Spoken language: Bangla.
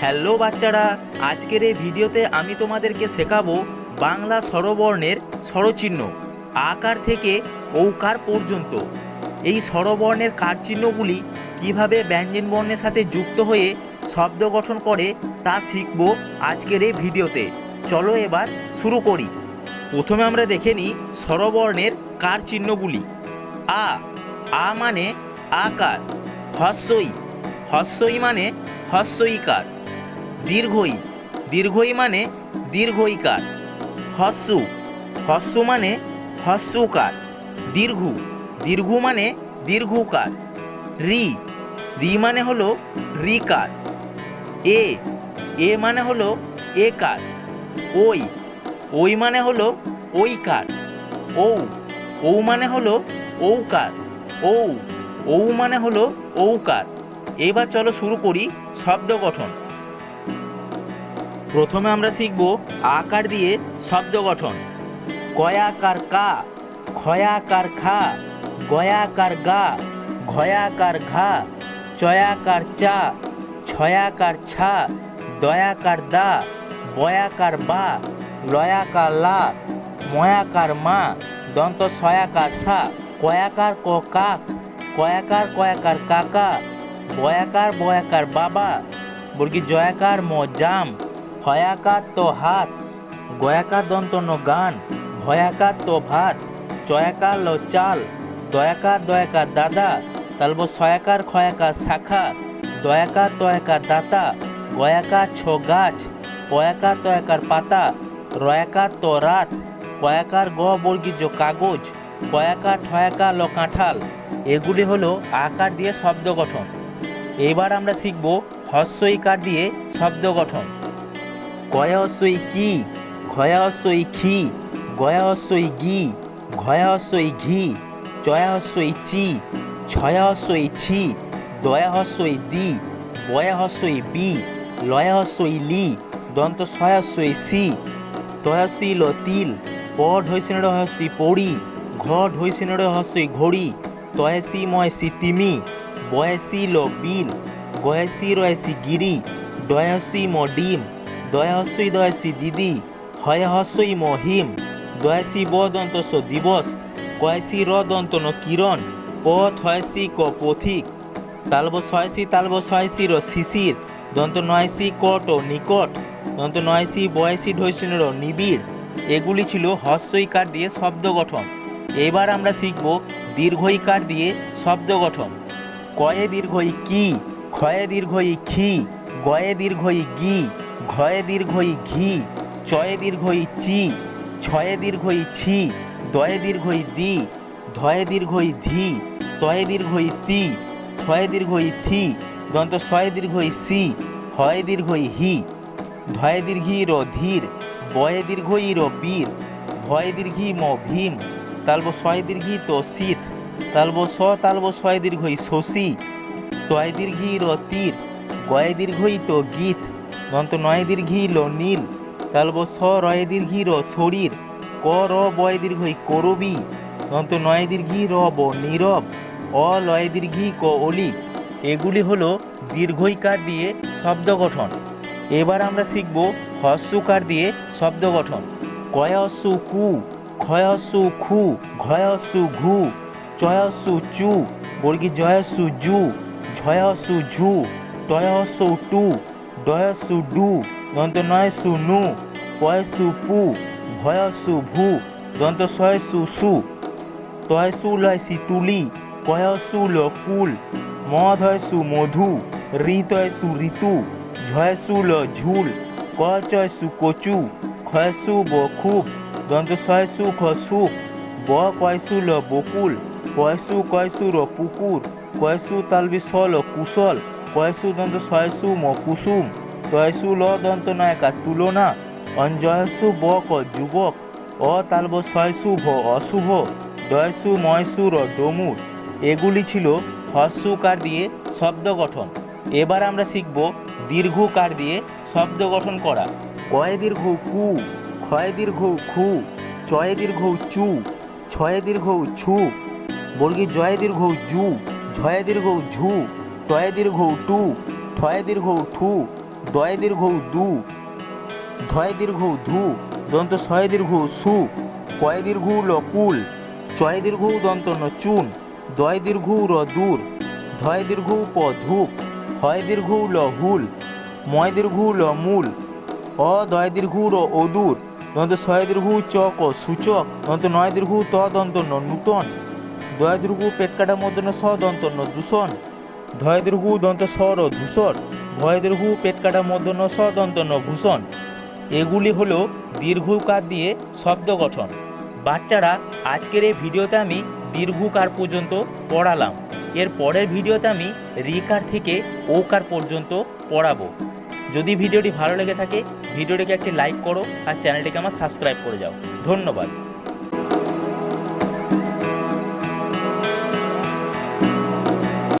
হ্যালো বাচ্চারা, আজকের এই ভিডিওতে আমি তোমাদেরকে শেখাবো বাংলা স্বরবর্ণের স্বরচিহ্ন, আকার থেকে ঔকার পর্যন্ত। এই স্বরবর্ণের কারচিহ্নগুলি কীভাবে ব্যঞ্জন বর্ণের সাথে যুক্ত হয়ে শব্দ গঠন করে তা শিখব আজকের এই ভিডিওতে। চলো এবার শুরু করি। প্রথমে আমরা দেখে নিই স্বরবর্ণের কার চিহ্নগুলি আ আ মানে আকার, হস্যই হস্যই মানে হস্যইকার। দীর্ঘই। দীর্ঘই মানে দীর্ঘইকার। হস্যু। হস্যু মানে হস্যুকার। দীর্ঘু। দীর্ঘু মানে দীর্ঘুকার। রি। রি মানে হলো রিকার। এ। এ মানে হলো কার ওই। ওই মানে হলো ওইকার ঔ। ঔ মানে হলো ঔকার। ঔ। ঔ মানে হলো ঔকার। এবার চলো শুরু করি শব্দ গঠন। প্রথমে আমরা শিখব আকার দিয়ে শব্দ গঠন। কয়াকার কা খয়াকার খা, গয়াকার গা, ঘয়াকার ঘা, চয়াকার চা, ছয়াকার ছা, দয়াকার দা, বয়াকার বা, লয়াকার লা, ময়াকার মা, দন্ত সয়াকার সা, কয়াকার ক কাক, কয়াকার কয়াকার কাকা, বয়াকার বয়াকার বাবা, বর্গি জয়াকার ম জাম হয়াকার তো হাত গয়াকার দন্ত গান ভয়াকার তো ভাত চয়াকার ল চাল দয়াকার দয়াকার দাদা, তালব সয়াকার খয়াকার শাখা দয়াকার তয়াকার দাতা গয়াকার ছ গাছ পয়াকার তয়াকার পাতা রয়াকার তো রাত কয়াকার গ বর্গীজ কাগজ কয়াকার ঠয়াকার ল কাঁঠাল, এগুলি হলো আকার দিয়ে শব্দ গঠন। এবার আমরা শিখব হস্য ইকার দিয়ে শব্দ গঠন। কয়াহস্যই কি ক্ষয়াহস্যই খি গয়াহস্যই গি ঘয়াহস্যই ঘি লি দন্ত সয়াহস্যই সি তয়াসি ল তিল প ঢৈসিনড় হস্যি পড়ি ঘ ঢৈসিনড় হস্যই ঘড়ি, তয়াসি ময়সি তিমি, বয়াসি ল বিল গয়াসি গিরি, দয়াসি ম ডিম দয়াহস্যই দয়াসি দিদি হয়াহস্যই ম হিম দয়াসি ব দন্তস দিবস, কয়াসি র দন্তন কিরণ। প থয়াসি ক পথিক, তালব ছয়াসি তালব ছয়াসি র শিশির। দন্ত নয়াসি কট ও নিকট, দন্ত নয়াসি বয়াসি ঢৈসিনের নিবিড়। এগুলি ছিল হস্যইকার দিয়ে শব্দ গঠন। এবার আমরা শিখব দীর্ঘইকার দিয়ে শব্দ গঠন। কয়ে দীর্ঘই কি, ক্ষয়ে দীর্ঘই খি গয়ে দীর্ঘই গি। ঘয়ে দীর্ঘই ঘি, চয়ে দীর্ঘই চি, ছয়ে দীর্ঘই ছি দয়ে দীর্ঘই দি, ধয়ে দীর্ঘই ধি, তয়ে দীর্ঘই তি থয়ে দীর্ঘই থি, দন্ত শয়ে দীর্ঘই সি, হয়ে দীর্ঘই হি, ধয়ে দীর্ঘি র ধীর, বয়ে দীর্ঘই র বীর, ভয়ে দীর্ঘি ম ভীম, তালব শয়ে দীর্ঘি তো শীত, তালব স তালব শয়ে দীর্ঘই শশী, তয় দীর্ঘি র তীর, গয়ে দীর্ঘই তো গীত দন্ত নয় দীর্ঘি ল নীল, তালব স রয়ে দীর্ঘি র শরীর ক র বয় দীর্ঘই করবি। দন্ত নয় দীর্ঘি র ব নীরব, অ লয় দীর্ঘি ক অলি। এগুলি হলো দীর্ঘইকার দিয়ে শব্দ গঠন। এবার আমরা শিখব হস্যকার দিয়ে শব্দ গঠন। কয়স্যু কু, ক্ষয়স্যু খু, ঘয়স্যু ঘু, চয়স্যু চু, বর্গী জয়স্যু জু, ঝয়স্যু ঝু, টয়স্যু টু ডয়স্যু ডু দন্ত নয়স্যু নু পয়স্যু পু ভয়স্যু ভু দন্ত শয়স্যু সু তয়সু লয়সি তুলি কয়সু ল কুল মধয়সু মধু ঋতয়সু ঋতু ঝয়সু ল ঝুল কচয়সু কচু ক্ষয়সু ব খুব দন্ত শয়সু খ সুখ ব কয়সু ল বকুল পয়সু কয়সু র পুকুর কয়সু তালবি স ল কুশল কয়সু দন্ত শয়সু ম কুসুম তয়সু ল দন্ত নায়কা তুলনা, অঞ্জয়সু ব ক যুবক, অ তালব শয়সু ভ অশুভ ডয়সু ময়সু র ডমুর। এগুলি ছিল হস্যকার দিয়ে শব্দ গঠন। এবার আমরা শিখব দীর্ঘকার দিয়ে শব্দ গঠন করা। কয় দীর্ঘ কু, ক্ষয় দীর্ঘ খু, চয় দীর্ঘ চু, ছয় দীর্ঘ ছু, বর্গী জয় দীর্ঘ জু, ঝয় দীর্ঘ ঝু। টয় দীর্ঘ টু ঠয় দীর্ঘ ঠু দয় দীর্ঘ দু ধয় দীর্ঘ ধু দন্ত শয় দীর্ঘ সু কয় দীর্ঘ ল কুল চয় দীর্ঘ দন্ত ন চুন দয় দীর্ঘ র দূর ধয় দীর্ঘ প ধূপ হয় দীর্ঘ ল হুল ময় দীর্ঘ ল মূল অ দয় দীর্ঘ র অদূর দন্ত শয় দীর্ঘ উ, চ সূচক দন্ত নয় দীর্ঘ ত দন্ত ন নূতন দয় দীর্ঘ উ, পেট কাটা মধ্যন স দন্ত ন দূষণ ধয় উ, দন্ত স্বর ধূসর ভয় উ, পেট কাটা মধ্যন স দন্ত ন ভূষণ। এগুলি হলো দীর্ঘকার দিয়ে শব্দ গঠন। বাচ্চারা আজকের এই ভিডিওতে আমি দীর্ঘকার পর্যন্ত পড়ালাম। এর পরের ভিডিওতে আমি রিকার থেকে ওকার পর্যন্ত পড়াবো। যদি ভিডিওটি ভালো লেগে থাকে ভিডিওটিকে একটি লাইক করো আর চ্যানেলটিকে আমার সাবস্ক্রাইব করে যাও। ধন্যবাদ।